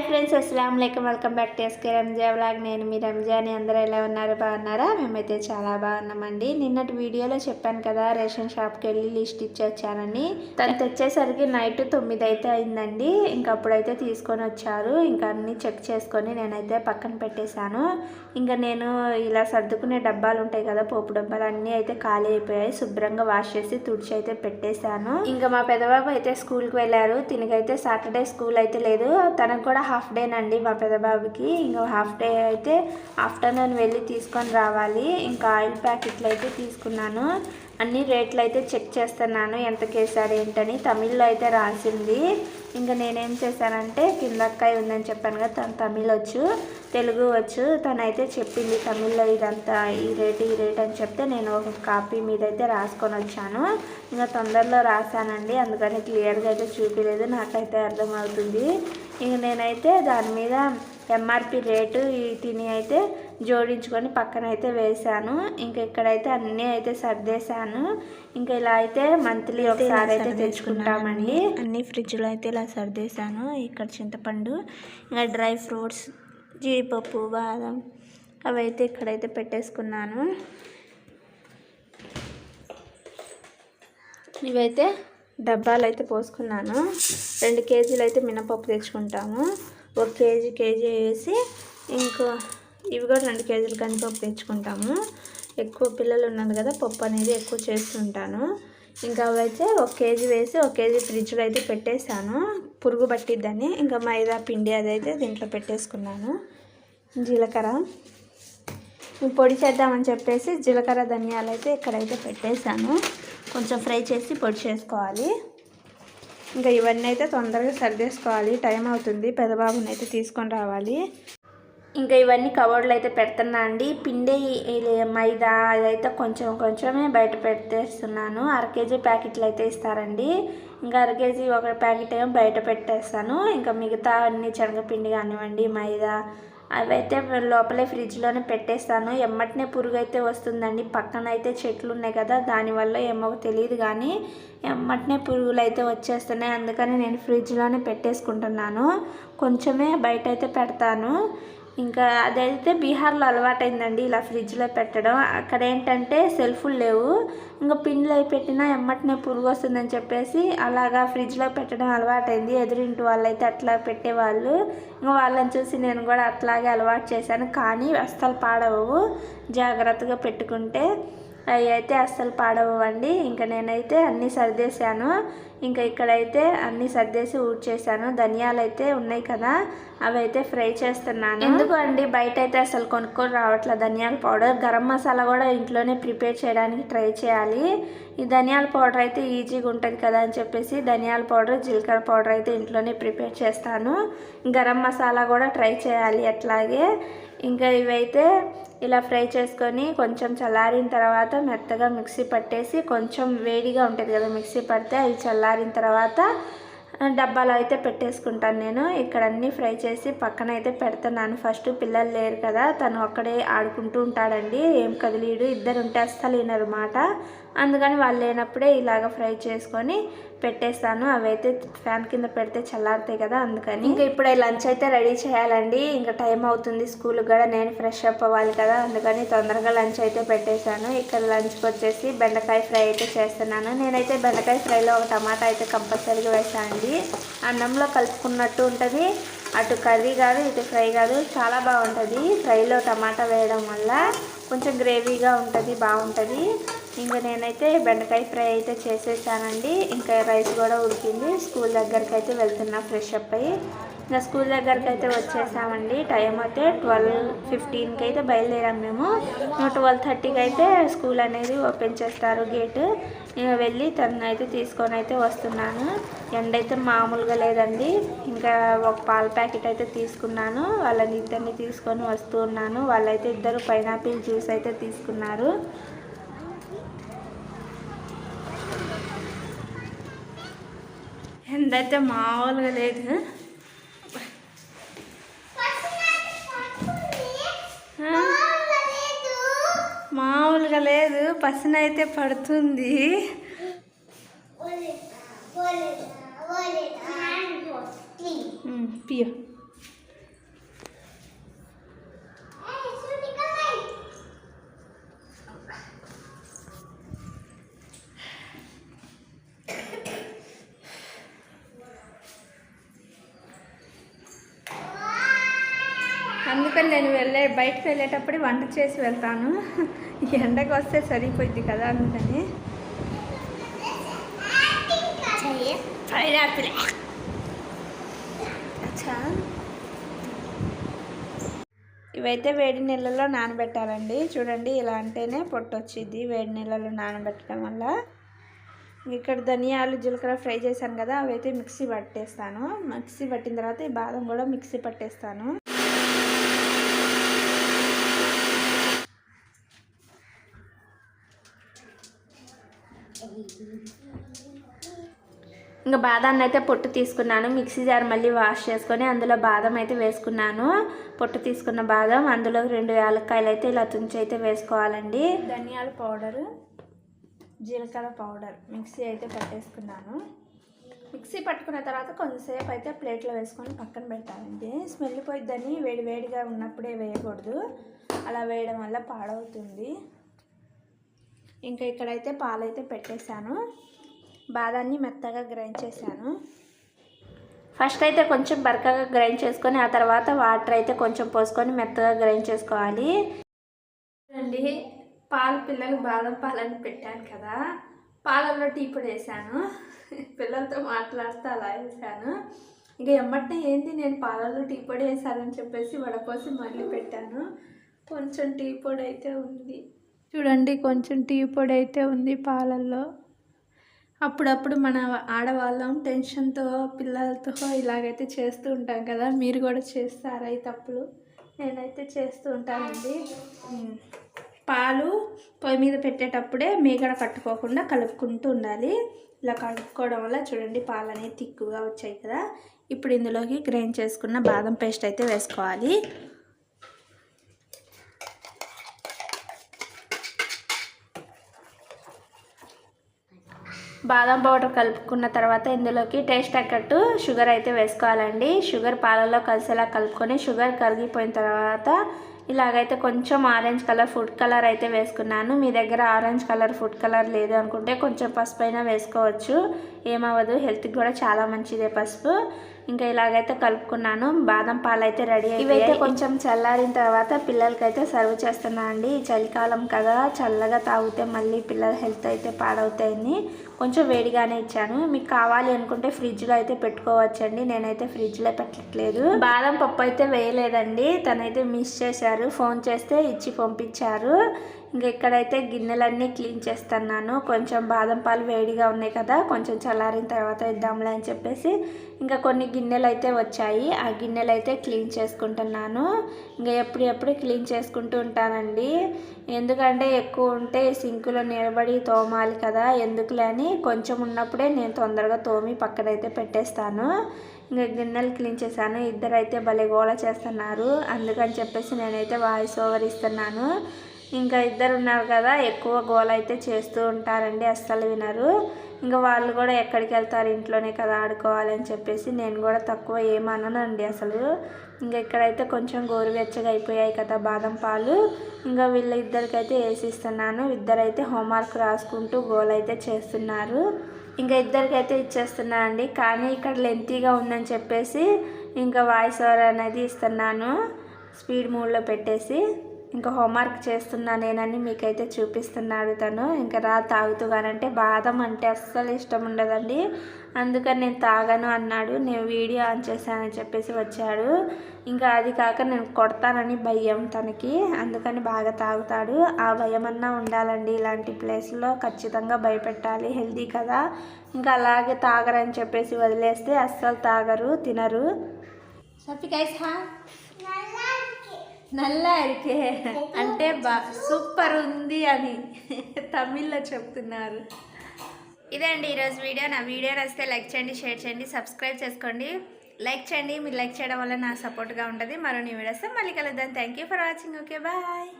Hi friends అస్సలం లేకం welcome back to SK Ranja vlog. నేను మీ రంజాని అందరూ ఎలా ఉన్నారు? బాగున్నారా? మేమైతే చాలా బాగున్నామండి. నిన్నటి వీడియోలో చెప్పాను కదా రేషన్ షాప్కి వెళ్ళి లిస్ట్ ఇచ్చి వచ్చానని తను తెచ్చేసరికి నైట్ తొమ్మిది అయితే అయిందండి. ఇంకా అప్పుడైతే తీసుకొని వచ్చారు. ఇంకా అన్నీ చెక్ చేసుకొని నేనైతే పక్కన పెట్టేశాను. ఇంకా నేను ఇలా సర్దుకునే డబ్బాలు ఉంటాయి కదా పోపు డబ్బాలు అన్నీ అయితే ఖాళీ అయిపోయాయి. శుభ్రంగా వాష్ చేసి తుడిచి అయితే పెట్టేశాను. ఇంకా మా పెద్దబాబు అయితే స్కూల్కి వెళ్ళారు. తినకైతే సాటర్డే స్కూల్ అయితే లేదు. తనకు కూడా హాఫ్ డేనండి మా పెద్దబాబుకి ఇంకా హాఫ్ డే అయితే ఆఫ్టర్నూన్ వెళ్ళి తీసుకొని రావాలి. ఇంకా ఆయిల్ ప్యాకెట్లు అయితే తీసుకున్నాను. అన్ని రేట్లు అయితే చెక్ చేస్తున్నాను. ఎంత కేసారి ఏంటని తమిళ్ళో అయితే రాసింది. ఇంకా నేనేం చేశానంటే కిందక్కాయ ఉందని చెప్పాను కదా తను తమిళ్ వచ్చు తెలుగు వచ్చు. తనైతే చెప్పింది తమిళ్ళో ఇదంతా ఈ రేట్ ఈ రేట్ అని చెప్తే నేను ఒక కాపీ మీద అయితే రాసుకొని వచ్చాను. ఇంకా తొందరలో రాశానండి. అందుకని క్లియర్గా అయితే చూపించలేదు నాకైతే అర్థమవుతుంది. ఇంక నేనైతే దాని మీద ఎంఆర్పి రేటు ఈ తిని అయితే జోడించుకొని పక్కన అయితే వేశాను. ఇంకా ఇక్కడైతే అన్నీ అయితే సర్దేశాను. ఇంకా ఇలా అయితే మంత్లీ ఒకసారి అయితే తెచ్చుకుంటామండి. అన్ని ఫ్రిడ్జ్లో అయితే ఇలా సర్దేశాను. ఇక్కడ చింతపండు ఇంకా డ్రై ఫ్రూట్స్ జీడిపప్పు బాదం అవి అయితే ఇక్కడైతే పెట్టేసుకున్నాను. ఇవైతే డబ్బాలు అయితే పోసుకున్నాను. రెండు కేజీలు అయితే మినపప్పు తెచ్చుకుంటాము. ఒక కేజీ కేజీ వేసి ఇంకో ఇవి కూడా రెండు కేజీలు కందిపప్పు తెచ్చుకుంటాము. ఎక్కువ పిల్లలు ఉన్నారు కదా పప్పు అనేది ఎక్కువ చేస్తుంటాను. ఇంకా అవైతే ఒక కేజీ వేసి ఒక కేజీ ఫ్రిడ్జ్లో అయితే పెట్టేశాను. పురుగు పట్టిద్దని. ఇంకా మైదా పిండి అదైతే దీంట్లో పెట్టేసుకున్నాను. జీలకర్ర. పొడి చేద్దామని చెప్పేసి జీలకర్ర ధనియాలు అయితే ఇక్కడైతే పెట్టేశాను. కొంచెం ఫ్రై చేసి పొడి చేసుకోవాలి. ఇంకా ఇవన్నీ అయితే తొందరగా సర్దేసుకోవాలి. టైం అవుతుంది. పెదబాబుని అయితే తీసుకొని రావాలి. ఇంకా ఇవన్నీ కవర్లు అయితే పెడుతున్నా అండి. పిండి మైదా అదైతే కొంచెం కొంచెమే బయట పెట్టేస్తున్నాను. అర కేజీ ప్యాకెట్లు అయితే ఇస్తారండి. ఇంకా అర కేజీ ఒక ప్యాకెట్ ఏమో బయట పెట్టేస్తాను. ఇంకా మిగతా అన్ని శనగపిండి కానివ్వండి మైదా అవైతే లోపలే ఫ్రిడ్జ్లోనే పెట్టేస్తాను. ఎమ్మటనే పురుగు అయితే వస్తుందండి. పక్కన అయితే చెట్లు ఉన్నాయి కదా దానివల్ల ఏమో తెలియదు కానీ ఎమ్మటనే పురుగులు అయితే వచ్చేస్తున్నాయి. అందుకని నేను ఫ్రిడ్జ్లోనే పెట్టేసుకుంటున్నాను. కొంచెమే బయట అయితే పెడతాను. ఇంకా అదైతే బీహార్లో అలవాటైందండి ఇలా ఫ్రిడ్జ్లో పెట్టడం. అక్కడ ఏంటంటే సెల్ఫులు లేవు. ఇంకా పిన్లు అయి పెట్టినా ఎమ్మటనే పురుగు వస్తుందని చెప్పేసి అలాగా ఫ్రిడ్జ్లో పెట్టడం అలవాటైంది. ఎదురింటి వాళ్ళు అయితే అట్లా పెట్టేవాళ్ళు. ఇంకా వాళ్ళని చూసి నేను కూడా అట్లాగే అలవాటు చేశాను. కానీ అస్సలు పాడవు జాగ్రత్తగా పెట్టుకుంటే అవి అయితే అస్సలు పాడవండి ఇంకా నేనైతే అన్నీ సర్దేశాను. ఇంకా ఇక్కడైతే అన్నీ సర్దేసి ఊడ్చేసాను ధనియాలు అయితే ఉన్నాయి కదా అవి అయితే ఫ్రై చేస్తున్నాను. ఎందుకు అండి? బయట అయితే అసలు కొనుక్కొని రావట్లే ధనియాల పౌడర్? గరం మసాలా కూడా ఇంట్లోనే ప్రిపేర్ చేయడానికి ట్రై చేయాలి. ఈ ధనియాల పౌడర్ అయితే ఈజీగా ఉంటుంది కదా అని చెప్పేసి ధనియాల పౌడర్ జీలకర్ర పౌడర్ అయితే ఇంట్లోనే ప్రిపేర్ చేస్తాను. గరం మసాలా కూడా ట్రై చేయాలి అట్లాగే. ఇంకా ఇవైతే ఇలా ఫ్రై చేసుకొని కొంచెం చల్లారిన తర్వాత మెత్తగా మిక్సీ పట్టేసి కొంచెం వేడిగా ఉంటుంది కదా మిక్సీ పడితే అవి చల్లారిన తర్వాత డబ్బాలో అయితే పెట్టేసుకుంటాను నేను. ఇక్కడ అన్నీ ఫ్రై చేసి పక్కన అయితే పెడతాను ఫస్ట్ పిల్లలు లేరు కదా తను ఒక్కడే ఆడుకుంటూ ఉంటాడండి. ఏం కదిలీడు ఇద్దరు ఉంటే అస్సలు వినరమాట అందుకని వాళ్ళు లేనప్పుడే ఇలాగ ఫ్రై చేసుకొని పెట్టేస్తాను. అవైతే ఫ్యాన్ కింద పెడితే చల్లారుతాయి కదా అందుకని. ఇంకా ఇప్పుడు లంచ్ అయితే రెడీ చేయాలండి. ఇంకా టైం అవుతుంది స్కూల్కి కూడా నేను ఫ్రెష్ అప్ అవ్వాలి కదా అందుకని తొందరగా లంచ్ అయితే పెట్టేశాను. ఇక్కడ లంచ్కి వచ్చేసి బెండకాయ ఫ్రై అయితే చేస్తున్నాను. నేనైతే బెండకాయ ఫ్రైలో ఒక టమాటా అయితే కంపల్సరీగా వేసానండి అన్నంలో కలుపుకున్నట్టు ఉంటుంది. అటు కర్రీ కాదు ఇటు ఫ్రై కాదు చాలా బాగుంటుంది. ఫ్రైలో టమాటా వేయడం వల్ల కొంచెం గ్రేవీగా ఉంటుంది బాగుంటుంది. ఇంకా నేనైతే బెండకాయ ఫ్రై అయితే చేసేసానండి. ఇంకా రైస్ కూడా ఉడికింది. స్కూల్ దగ్గరికి అయితే వెళ్తున్నా ఫ్రెష్ అప్ అయ్యి. ఇంకా స్కూల్ దగ్గరికి అయితే వచ్చేసామండి. టైం అయితే ట్వెల్వ్ ఫిఫ్టీన్కి అయితే బయలుదేరాం మేము. ట్వెల్వ్ థర్టీకి అయితే స్కూల్ అనేది ఓపెన్ చేస్తారు గేట్. నేను వెళ్ళి తను అయితే తీసుకొని అయితే వస్తున్నాను. ఎండ అయితే మామూలుగా లేదండి. ఇంకా ఒక పాల ప్యాకెట్ అయితే తీసుకున్నాను. వాళ్ళని ఇద్దరిని తీసుకొని వస్తూ ఉన్నాను. వాళ్ళైతే ఇద్దరు పైనాపిల్ జ్యూస్ అయితే తీసుకున్నారు. ఎండైతే మామూలుగా లేదు. మామూలుగా లేదు. పసిన అయితే పడుతుంది. పియో. అందుకని నేను వెళ్ళే బయటకు వెళ్ళేటప్పుడు వంట చేసి వెళ్తాను. ఎండకు వస్తే సరిపోద్ది కదా అందుకని. అచ్చా. ఇవైతే వేడి నీళ్ళలో నానబెట్టాలండి. చూడండి ఇలా అంటేనే పొట్టు వచ్చింది వేడి నీళ్ళలో నానబెట్టడం వల్ల. ఇక్కడ ధనియాలు జీలకర్ర ఫ్రై చేశాను కదా అవైతే మిక్సీ పట్టేస్తాను. మిక్సీ పట్టిన తర్వాత ఈ బాదం కూడా మిక్సీ పట్టేస్తాను. ఇంకా బాదాన్ని అయితే పొట్టు తీసుకున్నాను. మిక్సీ జార్ మళ్ళీ వాష్ చేసుకొని అందులో బాదం అయితే వేసుకున్నాను. పొట్టు తీసుకున్న బాదం అందులో రెండు యాలక్కాయలు అయితే ఇలా తుంచి అయితే వేసుకోవాలండి. ధనియాల పౌడరు జీలకర్ర పౌడర్ మిక్సీ అయితే పట్టేసుకున్నాను. మిక్సీ పట్టుకున్న తర్వాత కొంతసేపు అయితే ప్లేట్లో వేసుకొని పక్కన పెట్టాలండి. స్మెల్ పోయిద్దని వేడి వేడిగా ఉన్నప్పుడే వేయకూడదు. అలా వేయడం వల్ల పాడవుతుంది. ఇంకా ఇక్కడైతే పాలైతే పెట్టేశాను. బాదాన్ని మెత్తగా గ్రైండ్ చేశాను. ఫస్ట్ అయితే కొంచెం బరకగా గ్రైండ్ చేసుకొని ఆ తర్వాత వాటర్ అయితే కొంచెం పోసుకొని మెత్తగా గ్రైండ్ చేసుకోవాలి. అండి పాలు పిల్లలు బాదం పాలని పెట్టాను కదా. పాలల్లో టీ పొడి వేసాను పిల్లలతో మాట్లాడుతూ అలా వేసాను ఇంకా ఎమ్మటే ఏంది నేను పాలల్లో టీ పొడి వేసానని చెప్పేసి వడపోసి మళ్ళీ పెట్టాను. కొంచెం టీ పొడి అయితే ఉంది. చూడండి కొంచెం టీ పొడి అయితే ఉంది పాలల్లో. అప్పుడప్పుడు మన ఆడవాళ్ళం టెన్షన్తో పిల్లలతో ఇలాగైతే చేస్తూ ఉంటాం కదా. మీరు కూడా చేస్తారా ఈ తప్పులు? నేనైతే చేస్తూ ఉంటానండి. పాలు పొయ్యి మీద పెట్టేటప్పుడే మీగడ కట్టుకోకుండా కలుపుకుంటూ ఉండాలి. ఇలా కలుపుకోవడం వల్ల చూడండి పాలు అనేది తిక్కుగా వచ్చాయి కదా. ఇప్పుడు ఇందులోకి గ్రైండ్ చేసుకున్న బాదం పేస్ట్ అయితే వేసుకోవాలి. బాదం పౌడర్ కలుపుకున్న తర్వాత ఇందులోకి టేస్ట్ తగ్గట్టు షుగర్ అయితే వేసుకోవాలండి. షుగర్ పాలలో కలిసేలా కలుపుకొని షుగర్ కరిగిపోయిన తర్వాత ఇలాగైతే కొంచెం ఆరెంజ్ కలర్ ఫుడ్ కలర్ అయితే వేసుకున్నాను. మీ దగ్గర ఆరెంజ్ కలర్ ఫుడ్ కలర్ లేదు అనుకుంటే కొంచెం పసుపు అయినా వేసుకోవచ్చు. ఏమవ్వదు హెల్త్కి కూడా చాలా మంచిదే పసుపు. ఇంకా ఇలాగైతే కలుపుకున్నాను. బాదం పాలు అయితే రెడీ ఇవైతే కొంచెం చల్లారిన తర్వాత పిల్లలకైతే సర్వ్ చేస్తున్నా అండి ఈ చలికాలం కదా చల్లగా తాగితే మళ్ళీ పిల్లల హెల్త్ అయితే పాడవుతాయని కొంచెం వేడిగానే ఇచ్చాను. మీకు కావాలి అనుకుంటే ఫ్రిడ్జ్లో అయితే పెట్టుకోవచ్చండి. నేనైతే ఫ్రిడ్జ్లో పెట్టట్లేదు. బాదం పప్పు అయితే వేయలేదండి. తనైతే మిస్ చేశారు. ఫోన్ చేస్తే ఇచ్చి పంపించారు. ఇంకా ఇక్కడైతే గిన్నెలన్నీ క్లీన్ చేస్తున్నాను కొంచెం బాదం పాలు వేడిగా ఉన్నాయి కదా కొంచెం చల్లారిన తర్వాత ఇద్దాంలే అని చెప్పేసి ఇంకా కొన్ని గిన్నెలు అయితే వచ్చాయి. ఆ గిన్నెలు అయితే క్లీన్ చేసుకుంటున్నాను. ఇంకా ఎప్పుడు ఎప్పుడు క్లీన్ చేసుకుంటూ ఉంటానండి. ఎందుకంటే ఎక్కువ ఉంటే సింకులో నిలబడి తోమాలి కదా ఎందుకులే అని కొంచెం ఉన్నప్పుడే నేను తొందరగా తోమి పక్కనైతే పెట్టేస్తాను. ఇంకా గిన్నెలు క్లీన్ చేశాను. ఇద్దరైతే భలే గోళ చేస్తున్నారు. అందుకని చెప్పేసి నేనైతే వాయిస్ ఓవర్ ఇస్తున్నాను. ఇంకా ఇద్దరు ఉన్నారు కదా ఎక్కువ గోల అయితే చేస్తూ ఉంటారండి అస్సలు వినరు. ఇంకా వాళ్ళు కూడా ఎక్కడికి వెళ్తారు ఇంట్లోనే కదా ఆడుకోవాలని చెప్పేసి నేను కూడా తక్కువ ఏమననండి అసలు. ఇంకా ఇక్కడైతే కొంచెం గోరువెచ్చగా అయిపోయాయి కదా బాదం పాలు. ఇంకా వీళ్ళ ఇద్దరికైతే వేసిస్తున్నాను. ఇద్దరైతే హోంవర్క్ రాసుకుంటూ గోల్ అయితే చేస్తున్నారు. ఇంకా ఇద్దరికైతే ఇచ్చేస్తున్నా అండి. కానీ ఇక్కడ లెంతీగా ఉందని చెప్పేసి ఇంకా వాయిస్ ఓవర్ అనేది ఇస్తున్నాను. స్పీడ్ మూడ్లో పెట్టేసి. ఇంకా హోంవర్క్ చేస్తున్నా నేనని మీకైతే చూపిస్తున్నాడు తను. ఇంకా రా తాగుతుగానంటే బాదం అంటే అస్సలు ఇష్టం ఉండదండి. అందుకని నేను తాగను అన్నాడు. నేను వీడియో ఆన్ చేశానని చెప్పేసి వచ్చాడు. ఇంకా అది కాక నేను కొడతానని భయం తనకి. అందుకని బాగా తాగుతాడు. ఆ భయం అన్నా ఉండాలండి. ఇలాంటి ప్లేస్లో ఖచ్చితంగా భయపెట్టాలి. హెల్దీ కదా. ఇంకా అలాగే తాగరని చెప్పేసి వదిలేస్తే అస్సలు తాగరు తినరు. సఫికైస్ హా? నల్ల అరికే అంటే బా సూపర్ ఉంది అని తమిళ్ళో చెప్తున్నారు. ఇదే అండి ఈరోజు వీడియో. నా వీడియో నచ్చితే లైక్ చేయండి షేర్ చేయండి సబ్స్క్రైబ్ చేసుకోండి. లైక్ చేయండి. మీరు లైక్ చేయడం వల్ల నాకు సపోర్ట్గా ఉంటుంది. మరో నీ వీడియోస్ మళ్ళీ కలుద్దాం. Thank you for watching. Okay bye.